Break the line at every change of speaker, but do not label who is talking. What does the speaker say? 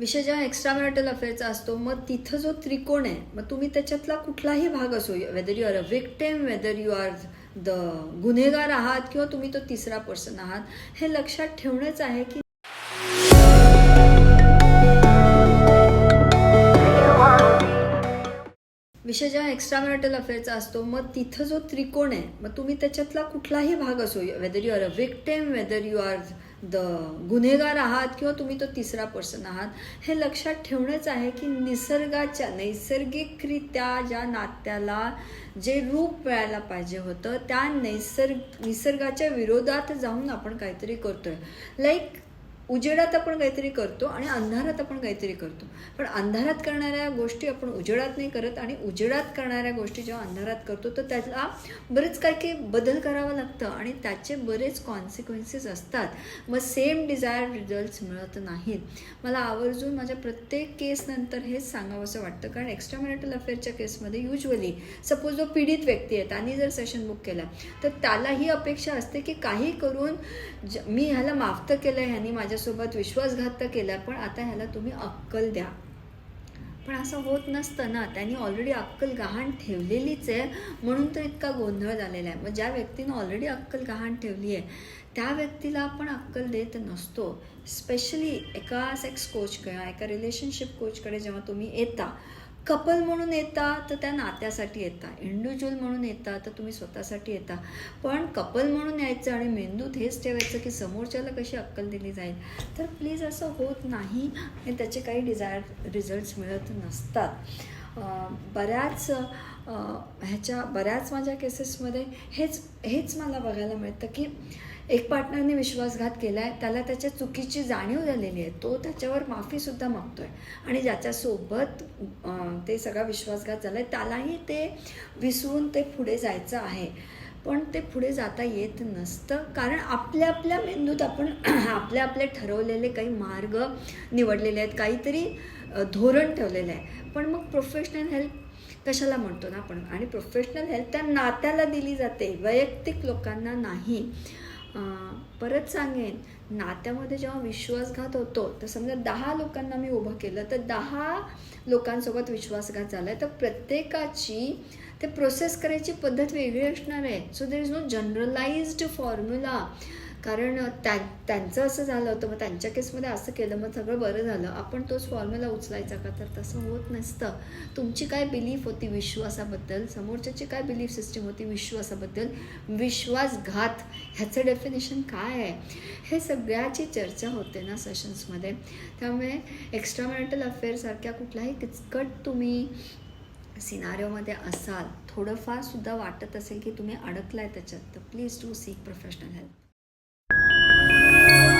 विषय जेव्हा extra marital अफेअरचा असतो मग तिथं जो त्रिकोण आहे मग तुम्ही त्याच्यातला कुठलाही भाग असो whether you are a victim whether you are the गुन्हेगार आहात किंवा तुम्ही तो तिसरा पर्सन आहात हे लक्षात ठेवणंच आहे की विषय जेव्हा एक्स्ट्रा मॅरिटल अफेअरचा असतो मग तिथं जो त्रिकोण आहे मग तुम्ही त्याच्यातला कुठलाही भाग असो whether you are a victim whether you are the गुन्हेगार आहात किंवा तुम्ही तो तिसरा पर्सन आहात हे लक्षात ठेवणंच आहे की निसर्गाच्या नैसर्गिकरित्या ज्या नात्याला जे रूप मिळायला पाहिजे होतं त्या नैसर्ग निसर्गाच्या विरोधात जाऊन आपण काहीतरी करतोय. लाईक उजेडात आपण काहीतरी करतो आणि अंधारात आपण काहीतरी करतो. पण अंधारात करणाऱ्या गोष्टी आपण उजेडात नाही करत आणि उजेडात करणाऱ्या गोष्टी जेव्हा अंधारात करतो तर त्याला बरेच काही काही बदल करावा लागतं आणि त्याचे बरेच कॉन्सिक्वेन्सेस असतात. मग सेम डिझायर रिझल्ट्स मिळत नाहीत. मला आवर्जून माझ्या प्रत्येक केसनंतर हेच सांगावंसं वाटतं. कारण एक्स्ट्रा मॅरिटल अफेअरच्या केसमध्ये युजली सपोज जो पीडित व्यक्ती आहे त्यांनी जर सेशन बुक केला तर त्याला ही अपेक्षा असते की काही करून ज मी ह्याला माफ तर केलं ह्यानी माझ्यासोबत विश्वासघात तर केला पण आता ह्याला तुम्ही अक्कल द्या. पण असं होत नसतं ना. त्यांनी ऑलरेडी अक्कल गहाण ठेवलेलीच आहे म्हणून तर इतका गोंधळ झालेला आहे. मग ज्या व्यक्तीनं ऑलरेडी अक्कल गहाण ठेवली आहे त्या व्यक्तीला आपण अक्कल देत नसतो. स्पेशली एका सेक्स कोच किंवा एका रिलेशनशिप कोचकडे जेव्हा तुम्ही येता कपल म्हणून येता तर त्या नात्यासाठी येता. इंडिव्हिज्युअल म्हणून येता तर तुम्ही स्वतःसाठी येता. पण कपल म्हणून यायचं आणि मेंदूत हेच ठेवायचं की समोरच्याला कशी अक्कल दिली जाईल? तर प्लीज असं होत नाही आणि त्याचे काही डिझायर रिझल्ट्स मिळत नसतात. बऱ्याच ह्याच्या बऱ्याच माझ्या केसेसमध्ये हेच हेच मला बघायला मिळतं की एक पार्टनरने विश्वासघात केला आहे त्याला त्याच्या चुकीची जाणीव झालेली आहे. तो त्याच्यावर माफीसुद्धा मागतो आहे आणि ज्याच्यासोबत ते सगळा विश्वासघात झाला आहे त्यालाही ते विसरून ते पुढे जायचं आहे. पण ते पुढे जाता येत नसतं. कारण आपल्या आपल्या मेंदूत आपण आपले आपले ठरवलेले काही मार्ग निवडलेले आहेत. काहीतरी धोरण ठेवलेलं आहे. पण मग प्रोफेशनल हेल्प कशाला म्हणतो ना आपण? आणि प्रोफेशनल हेल्प त्या नात्याला दिली जाते. वैयक्तिक लोकांना नाही. परत सांगेन नात्यामध्ये जेव्हा विश्वासघात होतो तर समजा दहा लोकांना मी उभं केलं तर दहा लोकांसोबत विश्वासघात झाला आहे तर प्रत्येकाची ते प्रोसेस करायची पद्धत वेगळी असणार आहे. So there is no generalised formula कारण त्या त्यांचं असं झालं होतं मग त्यांच्या केसमध्ये असं केलं मग सगळं बरं झालं. आपण तोच फॉर्म्युला उचलायचा का? तर तसं होत नसतं. तुमची काय बिलीफ होती विश्वासाबद्दल? समोरच्याची काय बिलीफ सिस्टीम होती विश्वासाबद्दल? विश्वासघात ह्याचं डेफिनेशन काय आहे? हे सगळ्याची चर्चा होते ना सेशन्समध्ये त्यामुळे एक्स्ट्रा मॅरिटल अफेअरसारख्या कुठलाही किचकट तुम्ही सिनारिओमध्ये असाल थोडंफार सुद्धा वाटत असेल की तुम्ही अडकलाय त्याच्यात तर please do seek professional help you